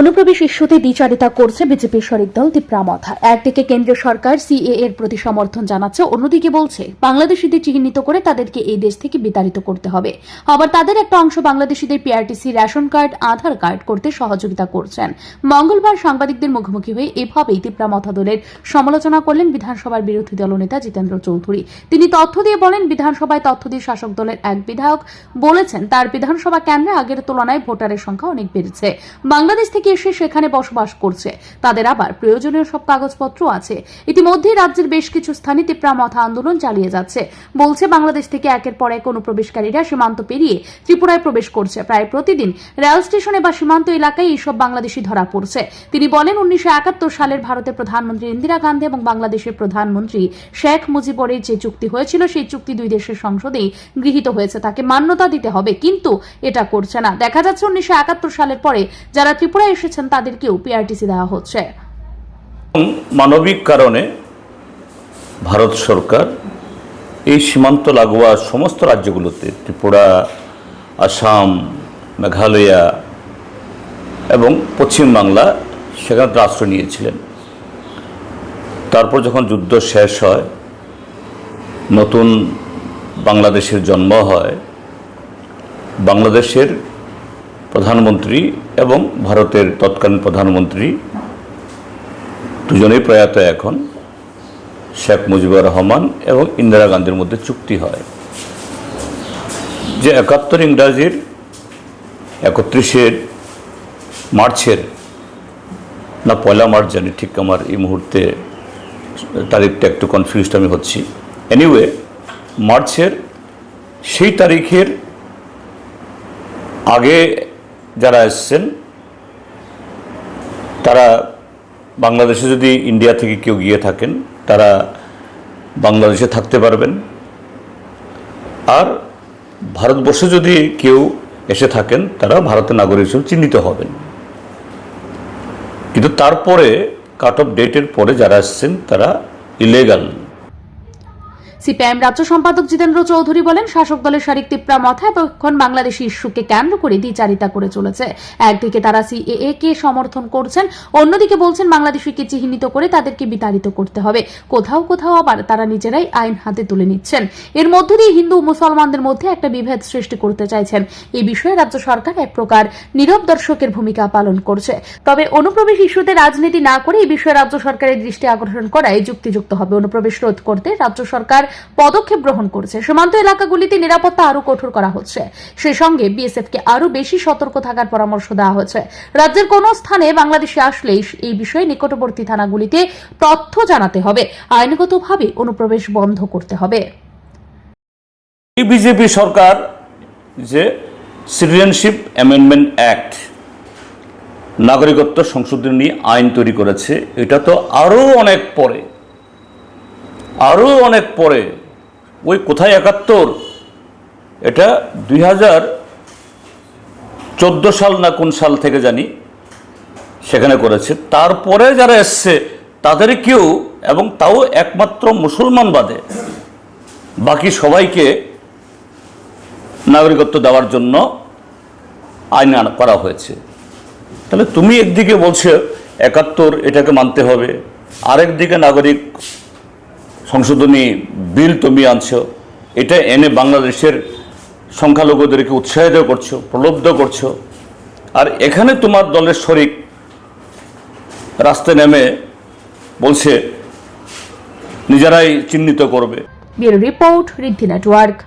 অনুপ্রবেশ ইস্যুতে দ্বিচারিতা করছে বিজেপির শরিক দল তিপ্রামথা একদিকে কেন্দ্রীয় সরকার সিএ এর প্রতি সমর্থন জানাচ্ছে, অন্যদিকে বলছে, বাংলাদেশিদের চিহ্নিত করে তাদেরকে এই দেশ থেকে বিতাড়িত করতে হবে। আবার তাদের একটা অংশ বাংলাদেশিদের PRTC ration card, Aadhaar card করতে সহযোগিতা করছেন। মঙ্গলবার সাংবাদিকদের মুখোমুখি হয়ে এভাবেই তিপ্রামথা দলের সমালোচনা করলেন বিধানসভার বিরোধী দলনেতা জিতেন্দ্র চৌধুরী। তিনি তথ্য দিয়ে বলেন, বিধানসভায় তথ্য দিয়ে শাসক দলের এক বিধায়ক বলেছেন, তার বিধানসভা কেন্দ্রে আগের তুলনায় ভোটারের সংখ্যা অনেক বেড়েছে। বাংলাদেশ থেকে এসে সেখানে বসবাস করছে। তাদের আবার প্রয়োজনীয় সব কাগজপত্র আছে। ইতিমধ্যে রাজ্যের বেশ কিছু স্থানে তিপ্রামথা আন্দোলন চালিয়ে যাচ্ছে। বলছে, বাংলাদেশ থেকে একের পর এক অনুপ্রবেশকারীরা সীমান্ত পেরিয়ে ত্রিপুরায় প্রবেশ করছে। প্রায় প্রতিদিন রেল স্টেশনে বা সীমান্ত এলাকায় এইসব বাংলাদেশি ধরা পড়ছে। তিনি বলেন, উনিশশো একাত্তর সালের ভারতের প্রধানমন্ত্রী ইন্দিরা গান্ধী এবং বাংলাদেশের প্রধানমন্ত্রী শেখ মুজিবরের যে চুক্তি হয়েছিল, সেই চুক্তি দুই দেশের সংসদেই গৃহীত হয়েছে। তাকে মান্যতা দিতে হবে, কিন্তু এটা করছে না। দেখা যাচ্ছে, উনিশশো একাত্তর সালের পরে যারা ত্রিপুরায় এসেছেন, তাদেরকেও পিআরটিসি দেওয়া হচ্ছে। মানবিক কারণে ভারত সরকার এই সীমান্ত লাগোয়া সমস্ত রাজ্যগুলোতে, ত্রিপুরা, আসাম, মেঘালয়া এবং পশ্চিমবাংলা সেখানে আশ্রয় নিয়েছিলেন। তারপর যখন যুদ্ধ শেষ হয়, নতুন বাংলাদেশের জন্ম হয়, বাংলাদেশের প্রধানমন্ত্রী এবং ভারতের তৎকালীন প্রধানমন্ত্রী দুজনেই প্রয়াত এখন, শেখ মুজিবুর রহমান এবং ইন্দিরা গান্ধীর মধ্যে চুক্তি হয়। যে একাত্তর ইংরাজির একত্রিশের মার্চের, না পয়লা মার্চ জানি ঠিক আমার এই মুহূর্তে তারিখটা একটু কনফিউজড আমি হচ্ছি। এনিওয়ে মার্চের সেই তারিখের আগে যারা এসছেন, তারা বাংলাদেশে যদি ইন্ডিয়া থেকে কেউ গিয়ে থাকেন, তারা বাংলাদেশে থাকতে পারবেন। আর ভারতবর্ষে যদি কেউ এসে থাকেন, তারা ভারতের নাগরিক হিসেবে চিহ্নিত হবেন। কিন্তু তারপরে কাট অফ ডেটের পরে যারা আসছেন তারা ইলেগাল সিপিআইএম রাজ্য সম্পাদক জিতেন্দ্র চৌধুরী বলেন, শাসক দলের শারিক তিপ্রা মাথা এখন বাংলাদেশি ইস্যুকে কেন্দ্র করে দ্বিচারিতা করে চলেছে। একদিকে তারা সিএএ কে সমর্থন করছেন, অন্যদিকে বলছেন বাংলাদেশিকে চিহ্নিত করে তাদেরকে বিতাড়িত করতে হবে। কোথাও কোথাও আবার তারা নিজেরাই আইন হাতে তুলে নিচ্ছেন। এর মধ্য দিয়ে হিন্দু মুসলমানদের মধ্যে একটা বিভেদ সৃষ্টি করতে চাইছেন। এই বিষয়ে রাজ্য সরকার এক প্রকার নীরব দর্শকের ভূমিকা পালন করছে। তবে অনুপ্রবেশ ইস্যুতে রাজনীতি না করে এই বিষয়ে রাজ্য সরকারের দৃষ্টি আকর্ষণ করায় যুক্তিযুক্ত হবে। অনুপ্রবেশ রোধ করতে রাজ্য সরকার পদক্ষেপ গ্রহণ করেছে। সীমান্ত এলাকাগুলিতে নিরাপত্তা আরও কঠোর করা হচ্ছে। সেই সঙ্গে বিএসএফ কে আরও বেশি সতর্ক থাকার পরামর্শ দেওয়া হয়েছে। রাজ্যের কোন স্থানে বাংলাদেশে আসলেই এই বিষয়ে নিকটবর্তী থানাগুলিতে তথ্য জানাতে হবে। আইনগতভাবে অনুপ্রবেশ বন্ধ করতে হবে। বিজেপি সরকার যে সিটিজেনশিপ অ্যামেন্ডমেন্ট অ্যাক্ট নাগরিকত্ব সংশোধনী আইন তৈরি করেছে, এটা তো আরও অনেক পরে। আরও অনেক পরে, ওই কোথায় একাত্তর? এটা দুই হাজার চোদ্দ সাল না কোন সাল থেকে জানি, সেখানে করেছে। তারপরে যারা এসছে তাদের কেউ এবং তাও একমাত্র মুসলমান বাদে। বাকি সবাইকে নাগরিকত্ব দেওয়ার জন্য আইন করা হয়েছে। তাহলে তুমি একদিকে বলছো একাত্তর এটাকে মানতে হবে, আরেকদিকে নাগরিক সংশোধনী বিল তুমি আনছো, এটা এনে বাংলাদেশের সংখ্যালঘুদেরকে উৎসাহিত করছ, প্রলব্ধ করছ। আর এখানে তোমার দলের শরিক রাস্তায় নেমে বলছে, নিজেরাই চিহ্নিত করবে। Report Riddhi network.